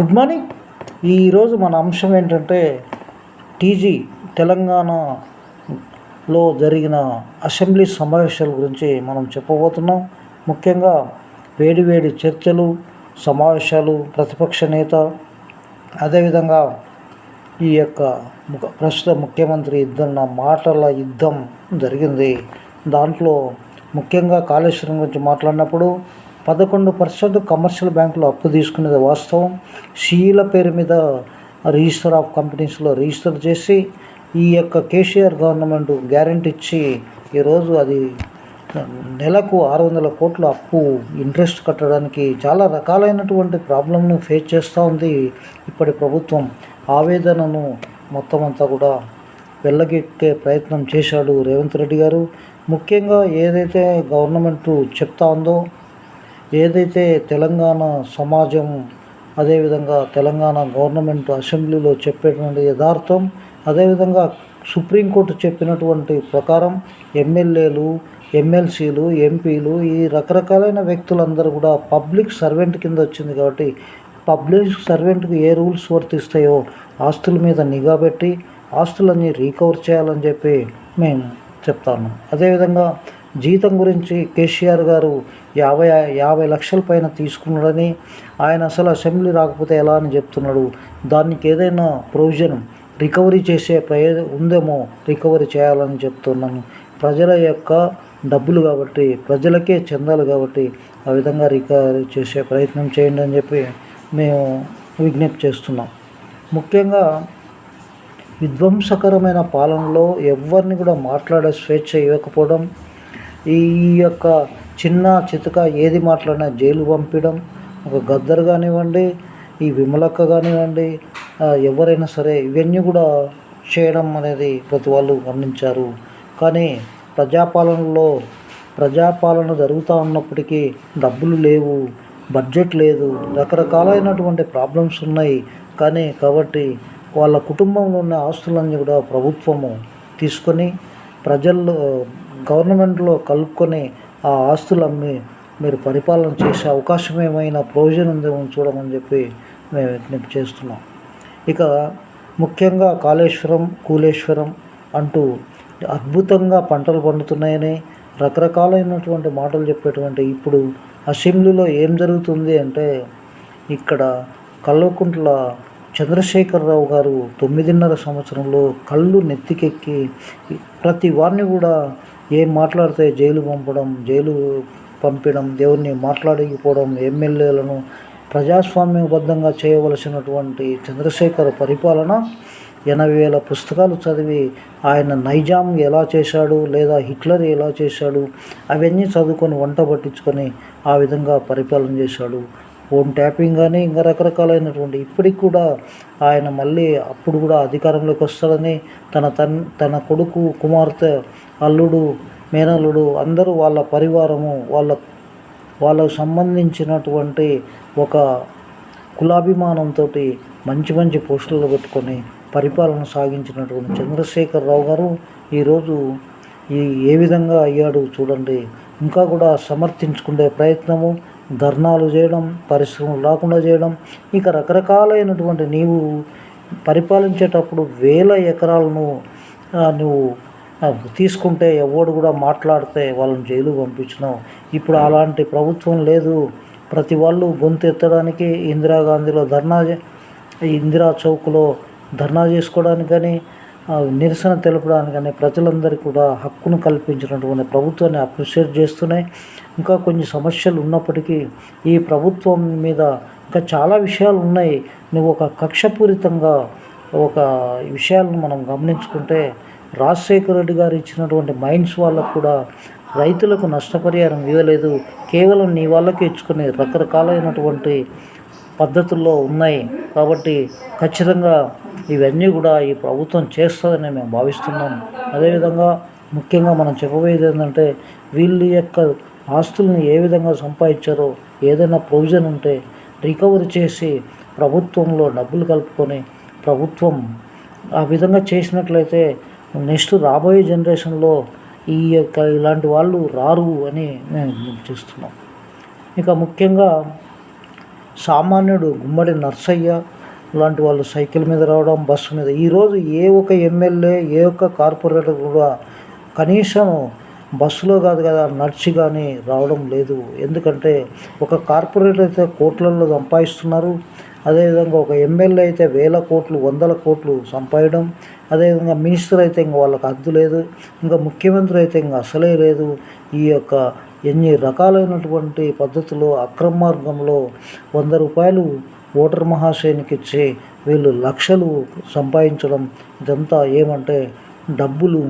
Good morning. ఈరోజు మన అంశం ఏంటంటే టీజీ తెలంగాణలో జరిగిన అసెంబ్లీ సమావేశాల గురించి మనం చెప్పబోతున్నాం. ముఖ్యంగా వేడి వేడి చర్చలు సమావేశాలు ప్రతిపక్ష నేత అదేవిధంగా ఈ యొక్క ముఖ- ప్రస్తుత ముఖ్యమంత్రి ఇద్దరు మాటల యుద్ధం జరిగింది. దాంట్లో ముఖ్యంగా కాళేశ్వరం గురించి మాట్లాడినప్పుడు పదకొండు పర్సెంట్ కమర్షియల్ బ్యాంకులు అప్పు తీసుకునేది వాస్తవం. షీల పేరు మీద రిజిస్టర్ ఆఫ్ కంపెనీస్లో రిజిస్టర్ చేసి ఈ యొక్క కేసీఆర్ గవర్నమెంట్ గ్యారెంటీ ఇచ్చి ఈరోజు అది నెలకు ఆరు వందల కోట్ల అప్పు ఇంట్రెస్ట్ కట్టడానికి చాలా రకాలైనటువంటి ప్రాబ్లంను ఫేస్ చేస్తూ ఉంది ఇప్పటి ప్రభుత్వం. ఆవేదనను మొత్తం అంతా కూడా వెళ్ళగెక్కే ప్రయత్నం చేశాడు రేవంత్ రెడ్డి గారు. ముఖ్యంగా ఏదైతే గవర్నమెంట్ చెప్తా ఉందో ఏదైతే తెలంగాణ సమాజం అదేవిధంగా తెలంగాణ గవర్నమెంట్ అసెంబ్లీలో చెప్పేటువంటి యథార్థం అదేవిధంగా సుప్రీంకోర్టు చెప్పినటువంటి ప్రకారం ఎమ్మెల్యేలు ఎమ్మెల్సీలు ఎంపీలు ఈ రకరకాలైన వ్యక్తులందరూ కూడా పబ్లిక్ సర్వెంట్ కింద వచ్చింది కాబట్టి పబ్లిక్ సర్వెంట్కి ఏ రూల్స్ వర్తిస్తాయో ఆస్తుల మీద నిఘా పెట్టి ఆస్తులన్నీ రీకవర్ చేయాలని చెప్పి మేము చెప్తాను అదేవిధంగా జీతం గురించి కేసీఆర్ గారు యాభై యాభై లక్షల పైన తీసుకున్నాడని ఆయన అసలు అసెంబ్లీ రాకపోతే ఎలా అని చెప్తున్నాడు. దానికి ఏదైనా ప్రొవిజన్ రికవరీ చేసే ప్రయో ఉందేమో రికవరీ చేయాలని చెప్తున్నాను. ప్రజల యొక్క డబ్బులు కాబట్టి ప్రజలకే చెందాలి కాబట్టి ఆ విధంగా రికవరీ చేసే ప్రయత్నం చేయండి అని చెప్పి మేము విజ్ఞప్తి చేస్తున్నాం. ముఖ్యంగా విధ్వంసకరమైన పాలనలో ఎవరిని కూడా మాట్లాడే స్వేచ్ఛ ఇవ్వకపోవడం ఈ యొక్క చిన్న చితక ఏది మాట్లాడినా జైలు పంపించడం ఒక గద్దర్ కానివ్వండి ఈ విమలక్క కానివ్వండి ఎవరైనా సరే ఇవన్నీ కూడా చేయడం అనేది ప్రతి వాళ్ళు గమనించారు. కానీ ప్రజాపాలనలో ప్రజాపాలన జరుగుతూ ఉన్నప్పటికీ డబ్బులు లేవు బడ్జెట్ లేదు రకరకాలైనటువంటి ప్రాబ్లమ్స్ ఉన్నాయి. కానీ కాబట్టి వాళ్ళ కుటుంబంలో ఉన్న ఆస్తులన్నీ కూడా ప్రభుత్వము తీసుకొని ప్రజల్లో గవర్నమెంట్లో కలుపుకొని ఆ ఆస్తులు అమ్మి మీరు పరిపాలన చేసే అవకాశం ఏమైనా ప్రయోజనం ఉందేమో చూడమని చెప్పి మేము విజ్ఞప్తి చేస్తున్నాం. ఇక ముఖ్యంగా కాళేశ్వరం కూలేశ్వరం అంటూ అద్భుతంగా పంటలు పండుతున్నాయని రకరకాలైనటువంటి మాటలు చెప్పేటువంటి ఇప్పుడు అసెంబ్లీలో ఏం జరుగుతుంది అంటే ఇక్కడ కల్వకుంట్ల చంద్రశేఖరరావు గారు తొమ్మిదిన్నర సంవత్సరంలో కళ్ళు నెత్తికెక్కి ప్రతి వారిని కూడా ఏం మాట్లాడితే జైలు పంపడం జైలు పంపడం దేవుణ్ణి మాట్లాడకపోవడం ఎమ్మెల్యేలను ప్రజాస్వామ్యబద్ధంగా చేయవలసినటువంటి చంద్రశేఖర్ పరిపాలన ఎనభై వేల పుస్తకాలు చదివి ఆయన నైజాం ఎలా చేశాడు లేదా హిట్లర్ ఎలా చేశాడు అవన్నీ చదువుకొని వంట పట్టించుకొని ఆ విధంగా పరిపాలన చేశాడు. ఫోన్ ట్యాపింగ్ కానీ ఇంకా రకరకాలైనటువంటి ఇప్పటికి కూడా ఆయన మళ్ళీ అప్పుడు కూడా అధికారంలోకి వస్తాడని తన తన్ తన కొడుకు కుమార్తె అల్లుడు మేనల్లుడు అందరూ వాళ్ళ పరివారము వాళ్ళ వాళ్ళకు సంబంధించినటువంటి ఒక కులాభిమానంతో మంచి మంచి పోస్టులు పెట్టుకొని పరిపాలన సాగించినటువంటి చంద్రశేఖరరావు గారు ఈరోజు ఈ ఏ విధంగా అయ్యాడు చూడండి. ఇంకా కూడా సమర్థించుకునే ప్రయత్నము ధర్నాలు చేయడం పరిశ్రమలు రాకుండా చేయడం ఇక రకరకాలైనటువంటి నీవు పరిపాలించేటప్పుడు వేల ఎకరాలను నువ్వు తీసుకుంటే ఎవడు కూడా మాట్లాడితే వాళ్ళని జైలు పంపించినావు. ఇప్పుడు అలాంటి ప్రభుత్వం లేదు. ప్రతి వాళ్ళు గొంతు ఎత్తడానికి ఇందిరాగాంధీలో ధర్నా ఇందిరా చౌక్లో ధర్నా చేసుకోవడానికి కానీ నిరసన తెలపడానికి ప్రజలందరికీ కూడా హక్కును కల్పించినటువంటి ప్రభుత్వాన్ని అప్రిషియేట్ చేస్తున్నాయి. ఇంకా కొన్ని సమస్యలు ఉన్నప్పటికీ ఈ ప్రభుత్వం మీద ఇంకా చాలా విషయాలు ఉన్నాయి. నువ్వు ఒక కక్షపూరితంగా ఒక విషయాలను మనం గమనించుకుంటే రాజశేఖర రెడ్డి గారు ఇచ్చినటువంటి మైండ్స్ వాళ్ళకు కూడా రైతులకు నష్టపరిహారం ఇవ్వలేదు. కేవలం నీ వాళ్ళకి ఇచ్చుకునే రకరకాలైనటువంటి పద్ధతుల్లో ఉన్నాయి. కాబట్టి ఖచ్చితంగా ఇవన్నీ కూడా ఈ ప్రభుత్వం చేస్తుందని మేము భావిస్తున్నాం. అదేవిధంగా ముఖ్యంగా మనం చెప్పబోయేది ఏంటంటే వీళ్ళ యొక్క ఆస్తులను ఏ విధంగా సంపాదించారో ఏదైనా ప్రొవిజన్ ఉంటే రికవరీ చేసి ప్రభుత్వంలో డబ్బులు కలుపుకొని ప్రభుత్వం ఆ విధంగా చేసినట్లయితే నెక్స్ట్ రాబోయే జనరేషన్లో ఈ యొక్క ఇలాంటి వాళ్ళు రారు అని మేము చేస్తున్నాం. ఇక ముఖ్యంగా సామాన్యుడు గుమ్మడి నర్సయ్య లాంటి వాళ్ళు సైకిల్ మీద రావడం బస్సు మీద. ఈరోజు ఏ ఒక్క ఎమ్మెల్యే ఏ ఒక్క కార్పొరేటర్ కూడా కనీసం బస్సులో కాదు కదా నడిచి కానీ రావడం లేదు. ఎందుకంటే ఒక కార్పొరేటర్ అయితే కోట్లలో సంపాదిస్తున్నారు. అదేవిధంగా ఒక ఎమ్మెల్యే అయితే వేల కోట్లు వందల కోట్లు సంపాదడం అదేవిధంగా మినిస్టర్ అయితే ఇంకా వాళ్ళకి హద్దు లేదు. ఇంకా ముఖ్యమంత్రి అయితే ఇంకా అసలే లేదు. ఈ యొక్క ఎన్ని రకాలైనటువంటి పద్ధతులు అక్రమ మార్గంలో వంద రూపాయలు ఓటర్ మహాశయునికి ఇచ్చి వీళ్ళు లక్షలు సంపాదించడం ఇదంతా ఏమంటే డబ్బులు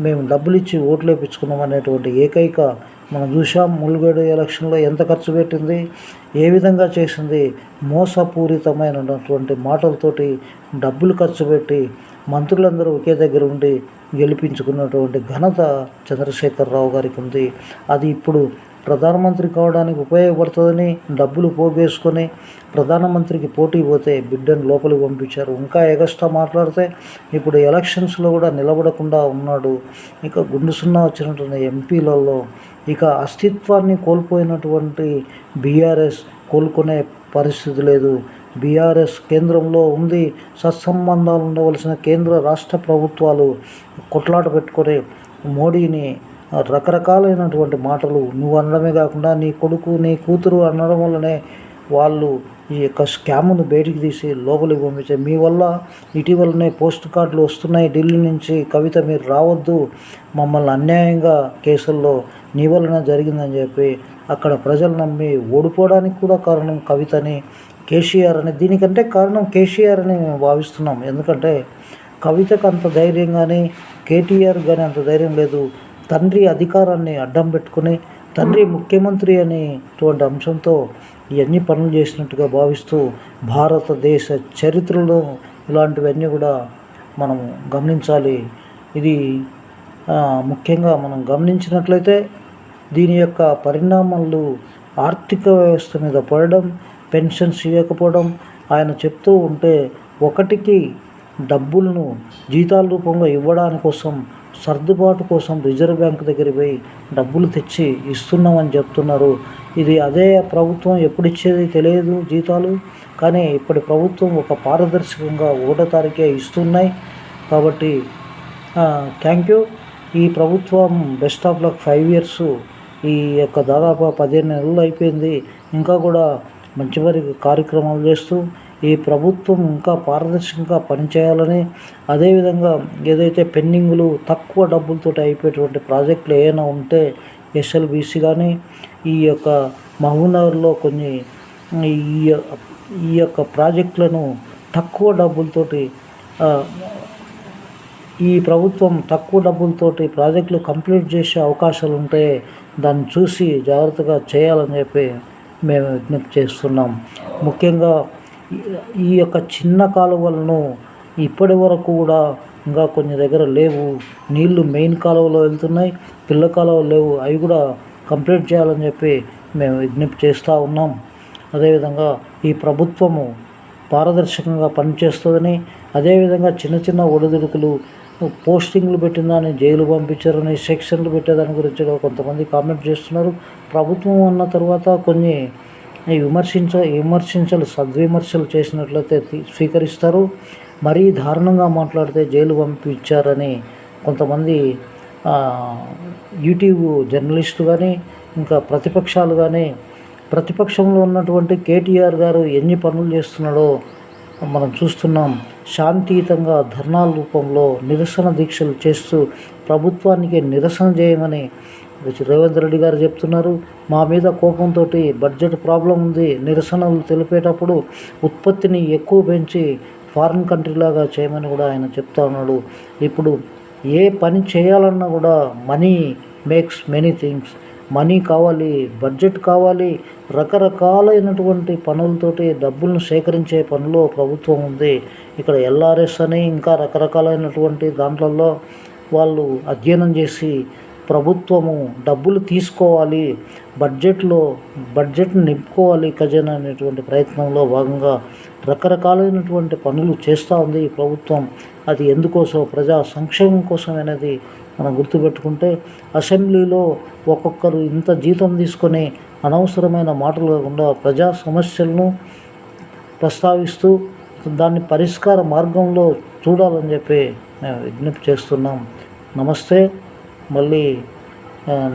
మేము డబ్బులు ఇచ్చి ఓట్లు వేయించుకున్నాం అనేటువంటి ఏకైక మనం చూసాం ములుగోడు ఎలక్షన్లో ఎంత ఖర్చు పెట్టింది? ఏ విధంగా చేసింది? మోసపూరితమైనటువంటి మాటలతోటి డబ్బులు ఖర్చు పెట్టి మంత్రులందరూ ఒకే దగ్గర ఉండి గెలిపించుకున్నటువంటి ఘనత చంద్రశేఖరరావు గారికి ఉంది. అది ఇప్పుడు ప్రధానమంత్రి కావడానికి ఉపయోగపడుతుందని డబ్బులు పోగేసుకొని ప్రధానమంత్రికి పోటీ పోతే బిడ్డను లోపలికి పంపించారు. ఇంకా ఎగస్ట్రా మాట్లాడితే ఇప్పుడు ఎలక్షన్స్లో కూడా నిలబడకుండా ఉన్నాడు. ఇక గుండు సున్నా వచ్చినటువంటి ఎంపీలలో ఇక అస్తిత్వాన్ని కోల్పోయినటువంటి బీఆర్ఎస్ కోలుకునే పరిస్థితి లేదు. బీఆర్ఎస్ కేంద్రంలో ఉంది. సత్సంబంధాలు ఉండవలసిన కేంద్ర రాష్ట్ర ప్రభుత్వాలు కొట్లాట పెట్టుకొని మోడీని రకరకాలైనటువంటి మాటలు నువ్వు అనడమే కాకుండా నీ కొడుకు నీ కూతురు అనడం వల్లనే వాళ్ళు ఈ యొక్క స్కామ్ను బయటికి తీసి లోపలికి పంపించారు. మీ వల్ల ఇటీవలనే పోస్ట్ కార్డులు వస్తున్నాయి. ఢిల్లీ నుంచి కవిత మీరు రావద్దు. మమ్మల్ని అన్యాయంగా కేసుల్లో నీ వలన జరిగిందని చెప్పి అక్కడ ప్రజలు నమ్మి ఓడిపోవడానికి కూడా కారణం కవితని కేసీఆర్ అని. దీనికంటే కారణం కేసీఆర్ అని మేము భావిస్తున్నాం. ఎందుకంటే కవితకు అంత ధైర్యం కానీ కేటీఆర్ కానీ అంత ధైర్యం లేదు. తండ్రి అధికారాన్ని అడ్డం పెట్టుకుని తండ్రి ముఖ్యమంత్రి అనేటువంటి అంశంతో ఇవన్నీ పనులు చేసినట్టుగా భావిస్తూ భారతదేశ చరిత్రలో ఇలాంటివన్నీ కూడా మనం గమనించాలి. ఇది ముఖ్యంగా మనం గమనించినట్లయితే దీని యొక్క పరిణామాలు ఆర్థిక వ్యవస్థ మీద పడడం పెన్షన్స్ ఇవ్వకపోవడం ఆయన చెప్తూ ఉంటే ఒకటికి డబ్బులను జీతాల రూపంలో ఇవ్వడానికోసం సర్దుబాటు కోసం రిజర్వ్ బ్యాంక్ దగ్గర పోయి డబ్బులు తెచ్చి ఇస్తున్నామని చెప్తున్నారు. ఇది అదే ప్రభుత్వం ఎప్పుడు ఇచ్చేది తెలియదు జీతాలు. కానీ ఇప్పటి ప్రభుత్వం ఒక పారదర్శకంగా ఒకటో తారీఖే ఇస్తున్నాయి. కాబట్టి థ్యాంక్ యూ. ఈ ప్రభుత్వం best of luck five years. ఈ యొక్క దాదాపు పదిహేను నెలలు అయిపోయింది. ఇంకా కూడా మంచి మరి కార్యక్రమాలు చేస్తూ ఈ ప్రభుత్వం ఇంకా పారదర్శకంగా పనిచేయాలని అదేవిధంగా ఏదైతే పెండింగ్లు తక్కువ డబ్బులతో అయిపోయేటువంటి ప్రాజెక్టులు ఏమైనా ఉంటే ఎస్ఎల్బీసీ కానీ ఈ యొక్క మహబూబ్నగర్లో కొన్ని ఈ ఈ యొక్క ప్రాజెక్టులను తక్కువ డబ్బులతోటి ఈ ప్రభుత్వం తక్కువ డబ్బులతోటి ప్రాజెక్టులు కంప్లీట్ చేసే అవకాశాలు ఉంటే దాన్ని చూసి జాగ్రత్తగా చేయాలని చెప్పి మేము విజ్ఞప్తి చేస్తున్నాం. ముఖ్యంగా ఈ- యొక్క చిన్న కాలువలను ఇప్పటి వరకు కూడా ఇంకా కొన్ని దగ్గర లేవు. నీళ్ళు మెయిన్ కాలువలో వెళ్తున్నాయి. పిల్ల కాలువలు లేవు. అవి కూడా కంప్లీట్ చేయాలని చెప్పి మేము విజ్ఞప్తి చేస్తూ ఉన్నాం. అదేవిధంగా ఈ ప్రభుత్వము పారదర్శకంగా పనిచేస్తుందని అదేవిధంగా చిన్న చిన్న ఒడిదుడుకులు పోస్టింగ్లు పెట్టిందని జైలు పంపించారని సెక్షన్లు పెట్టేదాని గురించి కొంతమంది కామెంట్ చేస్తున్నారు. ప్రభుత్వం అన్న తర్వాత కొన్ని విమర్శించ విమర్శించలు సద్విమర్శలు చేసినట్లయితే స్వీకరిస్తారు. మరీ దారుణంగా మాట్లాడితే జైలు పంపించారని కొంతమంది యూట్యూబ్ జర్నలిస్టు కానీ ఇంకా ప్రతిపక్షాలు కానీ ప్రతిపక్షంలో ఉన్నటువంటి కేటీఆర్ గారు ఎన్ని పనులు చేస్తున్నాడో మనం చూస్తున్నాం. శాంతియుతంగా ధర్నాల రూపంలో నిరసన దీక్షలు చేస్తూ ప్రభుత్వానికి నిరసన చేయమని రేవంత్ రెడ్డి గారు చెప్తున్నారు మా మీద కోపంతో బడ్జెట్ ప్రాబ్లం ఉంది నిరసనలు తెలిపేటప్పుడు ఉత్పత్తిని ఎక్కువ పెంచి ఫారిన్ కంట్రీలాగా చేయమని కూడా ఆయన చెప్తా ఉన్నాడు. ఇప్పుడు ఏ పని చేయాలన్నా కూడా money makes many things. Money కావాలి బడ్జెట్ కావాలి రకరకాలైనటువంటి పనులతోటి డబ్బులను సేకరించే పనిలో ప్రభుత్వం ఉంది. ఇక్కడ ఎల్ఆర్ఎస్ అని ఇంకా రకరకాలైనటువంటి దాంట్లలో వాళ్ళు అధ్యయనం చేసి ప్రభుత్వము డబ్బులు తీసుకోవాలి బడ్జెట్లో బడ్జెట్ను నింపుకోవాలి ఖజానా అనేటువంటి ప్రయత్నంలో భాగంగా రకరకాలైనటువంటి పనులు చేస్తూ ఉంది ఈ ప్రభుత్వం. అది ఎందుకోసం ప్రజా సంక్షేమం కోసం అనేది మనం గుర్తుపెట్టుకుంటే అసెంబ్లీలో ఒక్కొక్కరు ఇంత జీతం తీసుకొని అనవసరమైన మాటలు కాకుండా ప్రజా సమస్యలను ప్రస్తావిస్తూ దాన్ని పరిష్కార మార్గంలో చూడాలని చెప్పి మేము విజ్ఞప్తి చేస్తున్నాం. నమస్తే. మళ్ళీ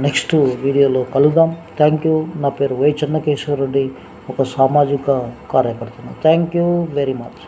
నెక్స్ట్ వీడియోలో కలుద్దాం. థ్యాంక్ యూ నా పేరు వై చెన్నకేశ్వర రెడ్డి ఒక సామాజిక కార్యకర్తను. Thank you very much